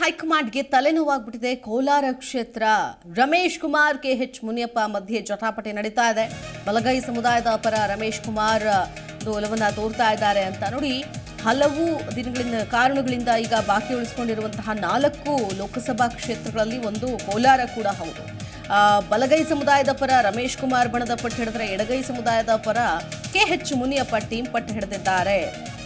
ಹೈಕಮಾಂಡ್ಗೆ ತಲೆನೋವಾಗ್ಬಿಟ್ಟಿದೆ. ಕೋಲಾರ ಕ್ಷೇತ್ರ ರಮೇಶ್ ಕುಮಾರ್ ಕೆ ಎಚ್ ಮುನಿಯಪ್ಪ ಮಧ್ಯೆ ಜಟಾಪಟಿ ನಡೀತಾ ಇದೆ. ಬಲಗೈ ಸಮುದಾಯದ ಪರ ರಮೇಶ್ ಕುಮಾರ್ ಒಲವನ್ನ ತೋರ್ತಾ ಇದ್ದಾರೆ ಅಂತ ನೋಡಿ ಹಲವು ದಿನಗಳಿಂದ ಕಾರಣಗಳಿಂದ ಈಗ ಬಾಕಿ ಉಳಿಸಿಕೊಂಡಿರುವಂತಹ ನಾಲ್ಕು ಲೋಕಸಭಾ ಕ್ಷೇತ್ರಗಳಲ್ಲಿ ಒಂದು ಕೋಲಾರ ಕೂಡ ಹೌದು. ಬಲಗೈ ಸಮುದಾಯದ ಪರ ರಮೇಶ್ ಕುಮಾರ್ ಬಣದ ಪಟ್ಟು ಹಿಡಿದ್ರೆ ಎಡಗೈ ಸಮುದಾಯದ ಪರ ಕೆ ಎಚ್ ಮುನಿಯಪ್ಪ ಟೀಮ್ ಪಟ್ಟು ಹಿಡಿದಿದ್ದಾರೆ.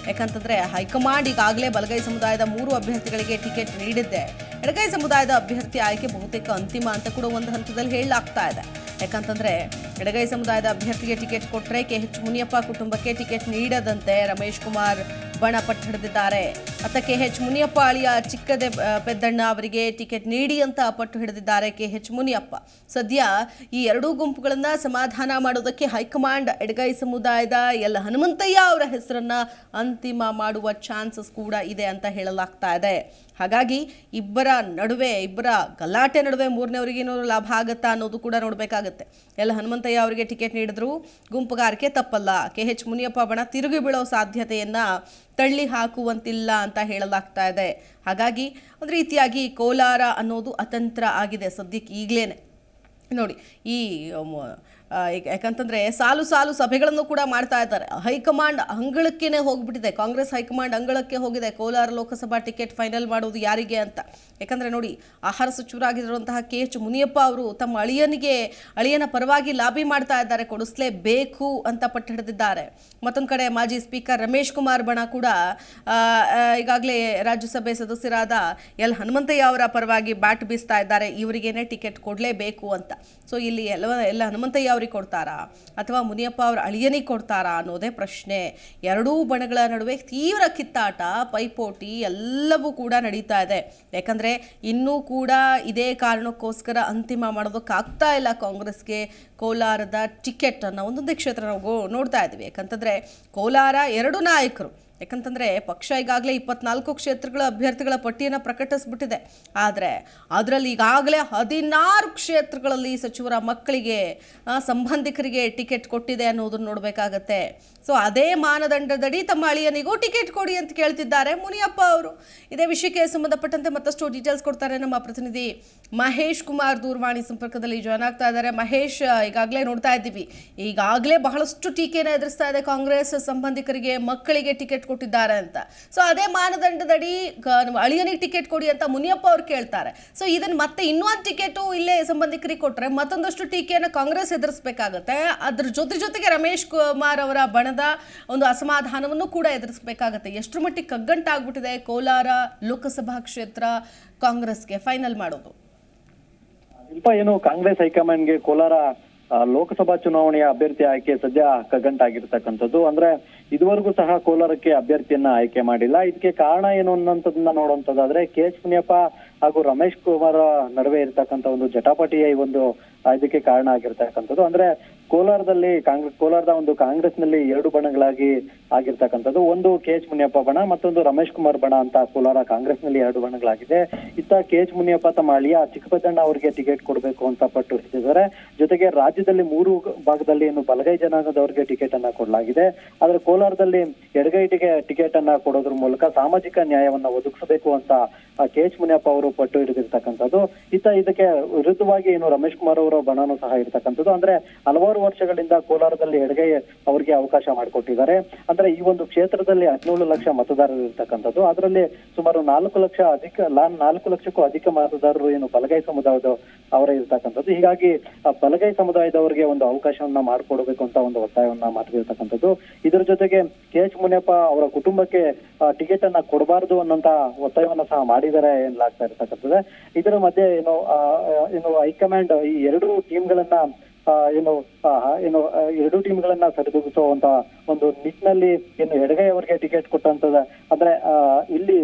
ಯಾಕಂತಂದ್ರೆ ಹೈಕಮಾಂಡ್ ಈಗಾಗಲೇ ಬಲಗೈ ಸಮುದಾಯದ ಮೂರು ಅಭ್ಯರ್ಥಿಗಳಿಗೆ ಟಿಕೆಟ್ ನೀಡಿದ್ದೆ. ಎಡಗೈ ಸಮುದಾಯದ ಅಭ್ಯರ್ಥಿ ಆಯ್ಕೆ ಬಹುತೇಕ ಅಂತಿಮ ಅಂತ ಕೂಡ ಒಂದು ಹಂತದಲ್ಲಿ ಹೇಳಲಾಗ್ತಾ ಇದೆ. ಯಾಕಂತಂದ್ರೆ ಎಡಗೈ ಸಮುದಾಯದ ಅಭ್ಯರ್ಥಿಗೆ ಟಿಕೆಟ್ ಕೊಟ್ಟರೆ ಕೆ ಎಚ್ ಮುನಿಯಪ್ಪ ಕುಟುಂಬಕ್ಕೆ ಟಿಕೆಟ್ ನೀಡದಂತೆ ರಮೇಶ್ ಕುಮಾರ್ ಬಣ ಪಟ್ಟು ಅತ್ತ ಕೆ ಎಚ್ ಮುನಿಯಪ್ಪ ಅಳಿಯ ಚಿಕ್ಕದೆ ಪೆದ್ದಣ್ಣ ಅವರಿಗೆ ಟಿಕೆಟ್ ನೀಡಿ ಅಂತ ಪಟ್ಟು ಹಿಡಿದಿದ್ದಾರೆ ಕೆ. ಹೆಚ್ ಮುನಿಯಪ್ಪ. ಸದ್ಯ ಈ ಎರಡೂ ಗುಂಪುಗಳನ್ನ ಸಮಾಧಾನ ಮಾಡೋದಕ್ಕೆ ಹೈಕಮಾಂಡ್ ಎಡಗೈ ಸಮುದಾಯದ ಎಲ್. ಹನುಮಂತಯ್ಯ ಅವರ ಹೆಸರನ್ನ ಅಂತಿಮ ಮಾಡುವ ಚಾನ್ಸಸ್ ಕೂಡ ಇದೆ ಅಂತ ಹೇಳಲಾಗ್ತಾ ಇದೆ. ಹಾಗಾಗಿ ಇಬ್ಬರ ನಡುವೆ, ಇಬ್ಬರ ಗಲಾಟೆ ನಡುವೆ ಮೂರನೇವರಿಗೇನೋ ಲಾಭ ಆಗುತ್ತಾ ಅನ್ನೋದು ಕೂಡ ನೋಡಬೇಕಾಗತ್ತೆ. ಎಲ್. ಹನುಮಂತಯ್ಯ ಅವರಿಗೆ ಟಿಕೆಟ್ ನೀಡಿದ್ರು, ಗುಂಪುಗಾರಿಕೆ ತಪ್ಪಲ್ಲ. ಕೆ. ಹೆಚ್ ಮುನಿಯಪ್ಪ ಬಣ ತಿರುಗಿ ಬೀಳೋ ಸಾಧ್ಯತೆಯನ್ನ ತಳ್ಳಿ ಹಾಕುವಂತಿಲ್ಲ ಅಂತ ಹೇಳಲಾಗ್ತಾ ಇದೆ. ಹಾಗಾಗಿ ಒಂದು ರೀತಿಯಾಗಿ ಕೋಲಾರ ಅನ್ನೋದು ಅತಂತ್ರ ಆಗಿದೆ ಸದ್ಯಕ್ಕೆ ಈಗಲೇನೆ. ನೋಡಿ, ಈ ಯಾಕಂತಂದ್ರೆ ಸಾಲು ಸಾಲು ಸಭೆಗಳನ್ನು ಕೂಡ ಮಾಡ್ತಾ ಇದ್ದಾರೆ. ಹೈಕಮಾಂಡ್ ಅಂಗಳಕ್ಕೇನೆ ಹೋಗ್ಬಿಟ್ಟಿದೆ. ಕಾಂಗ್ರೆಸ್ ಹೈಕಮಾಂಡ್ ಅಂಗಳಕ್ಕೆ ಹೋಗಿದೆ. ಕೋಲಾರ ಲೋಕಸಭಾ ಟಿಕೆಟ್ ಫೈನಲ್ ಮಾಡೋದು ಯಾರಿಗೆ ಅಂತ. ಯಾಕಂದ್ರೆ ನೋಡಿ, ಆಹಾರ ಸಚಿವರಾಗಿರುವಂತಹ ಕೆ ಎಚ್ ಮುನಿಯಪ್ಪ ಅವರು ತಮ್ಮ ಅಳಿಯನಿಗೆ, ಅಳಿಯನ ಪರವಾಗಿ ಲಾಬಿ ಮಾಡ್ತಾ ಇದ್ದಾರೆ. ಕೊಡಿಸ್ಲೇಬೇಕು ಅಂತ ಪಟ್ಟು ಹಿಡಿದಿದ್ದಾರೆ. ಮತ್ತೊಂದು ಕಡೆ ಮಾಜಿ ಸ್ಪೀಕರ್ ರಮೇಶ್ ಕುಮಾರ್ ಬಣ ಕೂಡ ಈಗಾಗಲೇ ರಾಜ್ಯಸಭೆ ಸದಸ್ಯರಾದ ಎಲ್ ಹನುಮಂತಯ್ಯ ಅವರ ಪರವಾಗಿ ಬ್ಯಾಟ್ ಬೀಸ್ತಾ ಇದ್ದಾರೆ. ಇವರಿಗೇನೆ ಟಿಕೆಟ್ ಕೊಡಲೇಬೇಕು ಅಂತ. ಸೊ ಇಲ್ಲಿ ಎಲ್ಲ ಎಲ್ಲ ಹನುಮಂತಯ್ಯ ಅವ್ರಿಗೆ ಕೊಡ್ತಾರಾ? ಅಥವಾ ಮುನಿಯಪ್ಪ ಅವ್ರ ಅಳಿಯನಿಗೆ ಕೊಡ್ತಾರಾ ಅನ್ನೋದೇ ಪ್ರಶ್ನೆ. ಎರಡೂ ಬಣಗಳ ನಡುವೆ ತೀವ್ರ ಕಿತ್ತಾಟ, ಪೈಪೋಟಿ ಎಲ್ಲವೂ ಕೂಡ ನಡೀತಾ ಇದೆ. ಯಾಕಂದರೆ ಇನ್ನೂ ಕೂಡ ಇದೇ ಕಾರಣಕ್ಕೋಸ್ಕರ ಅಂತಿಮ ಮಾಡೋದಕ್ಕಾಗ್ತಾ ಇಲ್ಲ ಕಾಂಗ್ರೆಸ್ಗೆ ಕೋಲಾರದ ಟಿಕೆಟ್ ಅನ್ನೋ ಒಂದೊಂದೇ ಕ್ಷೇತ್ರ ನಾವು ನೋಡ್ತಾ ಇದ್ದೀವಿ. ಯಾಕಂತಂದರೆ ಕೋಲಾರ ಎರಡು ನಾಯಕರು. ಯಾಕಂತಂದ್ರೆ ಪಕ್ಷ ಈಗಾಗಲೇ ಇಪ್ಪತ್ನಾಲ್ಕು ಕ್ಷೇತ್ರಗಳ ಅಭ್ಯರ್ಥಿಗಳ ಪಟ್ಟಿಯನ್ನು ಪ್ರಕಟಿಸ್ಬಿಟ್ಟಿದೆ. ಆದರೆ ಅದರಲ್ಲಿ ಈಗಾಗಲೇ ಹದಿನಾರು ಕ್ಷೇತ್ರಗಳಲ್ಲಿ ಸಚಿವರ ಮಕ್ಕಳಿಗೆ ಸಂಬಂಧಿಕರಿಗೆ ಟಿಕೆಟ್ ಕೊಟ್ಟಿದೆ ಅನ್ನೋದನ್ನು ನೋಡಬೇಕಾಗತ್ತೆ. ಸೊ ಅದೇ ಮಾನದಂಡದಡಿ ತಮ್ಮ ಅಳಿಯನಿಗೂ ಟಿಕೆಟ್ ಕೊಡಿ ಅಂತ ಕೇಳ್ತಿದ್ದಾರೆ ಮುನಿಯಪ್ಪ ಅವರು. ಇದೇ ವಿಷಯಕ್ಕೆ ಸಂಬಂಧಪಟ್ಟಂತೆ ಮತ್ತಷ್ಟು ಡೀಟೇಲ್ಸ್ ಕೊಡ್ತಾರೆ ನಮ್ಮ ಪ್ರತಿನಿಧಿ ಮಹೇಶ್ ಕುಮಾರ್ ದೂರವಾಣಿ ಸಂಪರ್ಕದಲ್ಲಿ ಜಾಯ್ನ್ ಆಗ್ತಾ ಇದ್ದಾರೆ. ಮಹೇಶ್ ಈಗಾಗಲೇ ನೋಡ್ತಾ ಇದ್ದೀವಿ. ಈಗಾಗಲೇ ಬಹಳಷ್ಟು ಟೀಕೆನ ಎದುರಿಸ್ತಾ ಇದೆ ಕಾಂಗ್ರೆಸ್ ಸಂಬಂಧಿಕರಿಗೆ, ಮಕ್ಕಳಿಗೆ ಟಿಕೆಟ್ ಕೊಟ್ಟಿದ್ದಾರೆ ಅಂತ. ಸೊ ಅದೇ ಮಾನದಂಡದಡಿ ಅಳಿಯನಿಗೆ ಟಿಕೆಟ್ ಕೊಡಿ ಅಂತ ಮುನಿಯಪ್ಪ ಅವ್ರು ಕೇಳ್ತಾರೆ. ಸೊ ಇದನ್ನು ಮತ್ತೆ ಇನ್ನೊಂದು ಟಿಕೆಟು ಇಲ್ಲೇ ಸಂಬಂಧಿಕರಿಗೆ ಕೊಟ್ಟರೆ ಮತ್ತೊಂದಷ್ಟು ಟೀಕೆಯನ್ನು ಕಾಂಗ್ರೆಸ್ ಎದುರಿಸಬೇಕಾಗುತ್ತೆ. ಅದ್ರ ಜೊತೆ ಜೊತೆಗೆ ರಮೇಶ್ ಕುಮಾರ್ ಅವರ ಬಣದ ಒಂದು ಅಸಮಾಧಾನವನ್ನು ಕೂಡ ಎದುರಿಸಬೇಕಾಗುತ್ತೆ. ಎಷ್ಟರ ಮಟ್ಟಿಗೆ ಕಗ್ಗಂಟಾಗ್ಬಿಟ್ಟಿದೆ ಕೋಲಾರ ಲೋಕಸಭಾ ಕ್ಷೇತ್ರ ಕಾಂಗ್ರೆಸ್ಗೆ. ಫೈನಲ್ ಮಾಡೋದು. ಏನು ಕಾಂಗ್ರೆಸ್ ಹೈಕಮಾಂಡ್ಗೆ ಕೋಲಾರ ಲೋಕಸಭಾ ಚುನಾವಣೆಯ ಅಭ್ಯರ್ಥಿ ಆಯ್ಕೆ ಸದ್ಯ ಕಗ್ಗಂಟಾಗಿರ್ತಕ್ಕಂಥದ್ದು. ಅಂದ್ರೆ ಇದುವರೆಗೂ ಸಹ ಕೋಲಾರಕ್ಕೆ ಅಭ್ಯರ್ಥಿಯನ್ನ ಆಯ್ಕೆ ಮಾಡಿಲ್ಲ. ಇದಕ್ಕೆ ಕಾರಣ ಏನು ಅನ್ನೋಂಥದ್ದನ್ನ ನೋಡುವಂತದ್ದಾದ್ರೆ ಕೆ ಎಚ್ ಮುನಿಯಪ್ಪ ಹಾಗೂ ರಮೇಶ್ ಕುಮಾರ್ ನಡುವೆ ಇರತಕ್ಕಂತ ಒಂದು ಜಟಾಪಟಿಯ ಈ ಒಂದು ಇದಕ್ಕೆ ಕಾರಣ ಆಗಿರ್ತಕ್ಕಂಥದ್ದು. ಅಂದ್ರೆ ಕೋಲಾರದಲ್ಲಿ ಕಾಂಗ್ರೆಸ್, ಕೋಲಾರದ ಒಂದು ಕಾಂಗ್ರೆಸ್ನಲ್ಲಿ ಎರಡು ಬಣಗಳಾಗಿ ಆಗಿರ್ತಕ್ಕಂಥದ್ದು. ಒಂದು ಕೆ ಎಚ್ ಮುನಿಯಪ್ಪ ಬಣ, ಮತ್ತೊಂದು ರಮೇಶ್ ಕುಮಾರ್ ಬಣ ಅಂತ ಕೋಲಾರ ಕಾಂಗ್ರೆಸ್ನಲ್ಲಿ ಎರಡು ಬಣಗಳಾಗಿದೆ. ಇತ್ತ ಕೆ ಎಚ್ ಮುನಿಯಪ್ಪ ತಮ್ಮ ಅಳಿಯ ಚಿಕ್ಕಪದಣ್ಣ ಅವರಿಗೆ ಟಿಕೆಟ್ ಕೊಡಬೇಕು ಅಂತ ಪಟ್ಟು ಹಿಡಿದಿದ್ದಾರೆ. ಜೊತೆಗೆ ರಾಜ್ಯದಲ್ಲಿ ಮೂರು ಭಾಗದಲ್ಲಿ ಏನು ಬಲಗೈ ಜನಾಂಗದವರಿಗೆ ಟಿಕೆಟ್ ಅನ್ನ ಕೊಡಲಾಗಿದೆ. ಆದ್ರೆ ಕೋಲಾರದಲ್ಲಿ ಎಡಗೈಟಿಗೆ ಟಿಕೆಟ್ ಅನ್ನ ಕೊಡೋದ್ರ ಮೂಲಕ ಸಾಮಾಜಿಕ ನ್ಯಾಯವನ್ನ ಒದಗಿಸಬೇಕು ಅಂತ ಕೆ ಎಚ್ ಮುನಿಯಪ್ಪ ಅವರು ಪಟ್ಟು ಹಿಡಿದಿರ್ತಕ್ಕಂಥದ್ದು. ಇತ್ತ ಇದಕ್ಕೆ ವಿರುದ್ಧವಾಗಿ ಏನು ರಮೇಶ್ ಕುಮಾರ್ ಅವರ ಬಣನೂ ಸಹ ಇರ್ತಕ್ಕಂಥದ್ದು ಅಂದ್ರೆ ಹಲವಾರು ವರ್ಷಗಳಿಂದ ಕೋಲಾರದಲ್ಲಿ ಎಡಗೈ ಅವರಿಗೆ ಅವಕಾಶ ಮಾಡಿಕೊಟ್ಟಿದ್ದಾರೆ. ಅಂದ್ರೆ ಈ ಒಂದು ಕ್ಷೇತ್ರದಲ್ಲಿ ಹದಿನೇಳು ಲಕ್ಷ ಮತದಾರರು ಇರ್ತಕ್ಕಂಥದ್ದು. ಅದರಲ್ಲಿ ಸುಮಾರು ನಾಲ್ಕು ಲಕ್ಷ ಅಧಿಕ ನಾಲ್ಕು ಲಕ್ಷಕ್ಕೂ ಅಧಿಕ ಮತದಾರರು ಏನು ಬಲಗೈ ಸಮುದಾಯದ ಅವರೇ ಇರ್ತಕ್ಕಂಥದ್ದು. ಹೀಗಾಗಿ ಬಲಗೈ ಸಮುದಾಯದವರಿಗೆ ಒಂದು ಅವಕಾಶವನ್ನ ಮಾಡಿಕೊಡ್ಬೇಕು ಅಂತ ಒಂದು ಒತ್ತಾಯವನ್ನ ಮಾಡಿರ್ತಕ್ಕಂಥದ್ದು ಇದರ ಜೊತೆಗೆ ಕೆ ಎಚ್ ಮುನಿಯಪ್ಪ ಅವರ ಕುಟುಂಬಕ್ಕೆ ಟಿಕೆಟ್ ಅನ್ನ ಕೊಡಬಾರದು ಅನ್ನೋಂತ ಒತ್ತಾಯವನ್ನ ಸಹ ಮಾಡಿದ್ದಾರೆ ಎನ್ನಲಾಗ್ತಾ ಇರ್ತಕ್ಕಂಥದ್ದು? ಇದರ ಮಧ್ಯೆ ಏನು ಏನು ಹೈಕಮಾಂಡ್ ಈ ಎರಡು ಟೀಮ್ಗಳನ್ನ ಏನು ಏನು ಎರಡು ಟೀಮ್ಗಳನ್ನ ಸರಿದೂಗಿಸುವಂತ ಒಂದು ನಿಟ್ಟಿನಲ್ಲಿ ಏನು ಎಡಗೈ ಅವರಿಗೆ ಟಿಕೆಟ್ ಕೊಟ್ಟಂತದ ಅಂದ್ರೆ ಇಲ್ಲಿ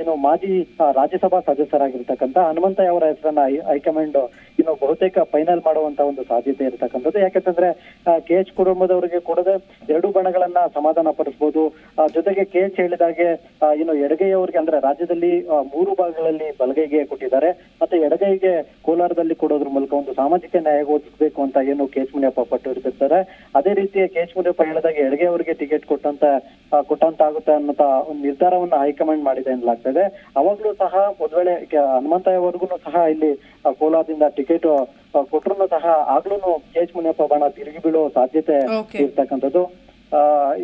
ಏನು ಮಾಜಿ ರಾಜ್ಯಸಭಾ ಸದಸ್ಯರಾಗಿರ್ತಕ್ಕಂಥ ಹನುಮಂತಯ್ಯ ಅವರ ಹೆಸರನ್ನ ಹೈಕಮಾಂಡ್ ಇನ್ನು ಬಹುತೇಕ ಫೈನಲ್ ಮಾಡುವಂತ ಒಂದು ಸಾಧ್ಯತೆ ಇರತಕ್ಕಂಥದ್ದು. ಯಾಕಂತಂದ್ರೆ ಕೆ ಎಚ್ ಕುಟುಂಬದವರಿಗೆ ಕೊಡದೆ ಎರಡು ಬಣಗಳನ್ನ ಸಮಾಧಾನ ಪಡಿಸಬಹುದು ಜೊತೆಗೆ ಕೆ ಎಚ್ ಹೇಳಿದಾಗೆ ಏನು ಎಡಗೈಯವರಿಗೆ ಅಂದ್ರೆ ರಾಜ್ಯದಲ್ಲಿ ಮೂರು ಭಾಗಗಳಲ್ಲಿ ಬಲಗೈಗೆ ಕೊಟ್ಟಿದ್ದಾರೆ. ಮತ್ತೆ ಎಡಗೈಗೆ ಕೋಲಾರದಲ್ಲಿ ಕೊಡೋದ್ರ ಮೂಲಕ ಒಂದು ಸಾಮಾಜಿಕ ನ್ಯಾಯ ಒದಗಿಸಬೇಕು ಅಂತ ಏನು ಕೆ ಎಚ್ ಮುನಿಯಪ್ಪ ಪಟ್ಟು ಹಿಡಿದಿರ್ತಾರೆ. ಅದೇ ರೀತಿ ಕೆ ಎಚ್ ಮುನಿಯಪ್ಪ ಹೇಳಿದಾಗ ಎಡಗೈ ಅವರಿಗೆ ಟಿಕೆಟ್ ಕೊಟ್ಟಂತ ಕೊಟ್ಟಂತ ಆಗುತ್ತೆ ಅನ್ನೋ ಒಂದು ನಿರ್ಧಾರವನ್ನ ಹೈಕಮಾಂಡ್ ಹೈಕಮಾಂಡ್ ಮಾಡಿದೆ ಎನ್ನಲಾಗ್ತದೆ ಅವಾಗ್ಲೂ ಸಹ, ಒಂದ್ ವೇಳೆ ಹನುಮಂತಯ್ಯವರೆಗೂ ಸಹ ಇಲ್ಲಿ ಕೋಲಾರದಿಂದ ಟಿಕೆಟ್ ಕೊಟ್ಟರು ಸಹ ಆಗ್ಲೂ ಎಚ್ ಮುನಿಯಪ್ಪ ಬಣ ತಿರುಗಿ ಬೀಳೋ ಸಾಧ್ಯತೆ. ಇರ್ತಕ್ಕಂಥದ್ದು.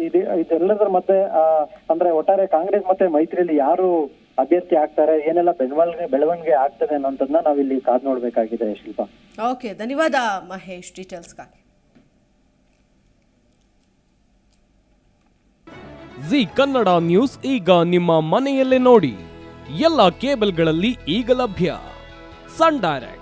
ಇದು ಇದೆಲ್ಲದರ ಮತ್ತೆ ಅಂದ್ರೆ ಒಟ್ಟಾರೆ ಕಾಂಗ್ರೆಸ್ ಮತ್ತೆ ಮೈತ್ರಿಯಲ್ಲಿ ಯಾರು ಅಭ್ಯರ್ಥಿ ಆಗ್ತಾರೆ ಏನೆಲ್ಲ ಬೆಳವಣಿಗೆ ಬೆಳವಣಿಗೆ ಆಗ್ತದೆ ಅನ್ನೋದನ್ನ ನಾವಿಲ್ಲಿ ಕಾದ್ ನೋಡ್ಬೇಕಾಗಿದೆ ಶಿಲ್ಪ. ಓಕೆ ಧನ್ಯವಾದ ಮಹೇಶ್ ಡೀಟೇಲ್ಸ್ಗಾಗಿ ಜಿ ಕನ್ನಡ ನ್ಯೂಸ್ ಈಗ ನಿಮ್ಮ ಮನೆಯಲ್ಲೇ ನೋಡಿ. ಎಲ್ಲ ಕೇಬಲ್ಗಳಲ್ಲಿ ಈಗ ಲಭ್ಯ. Sun Direct.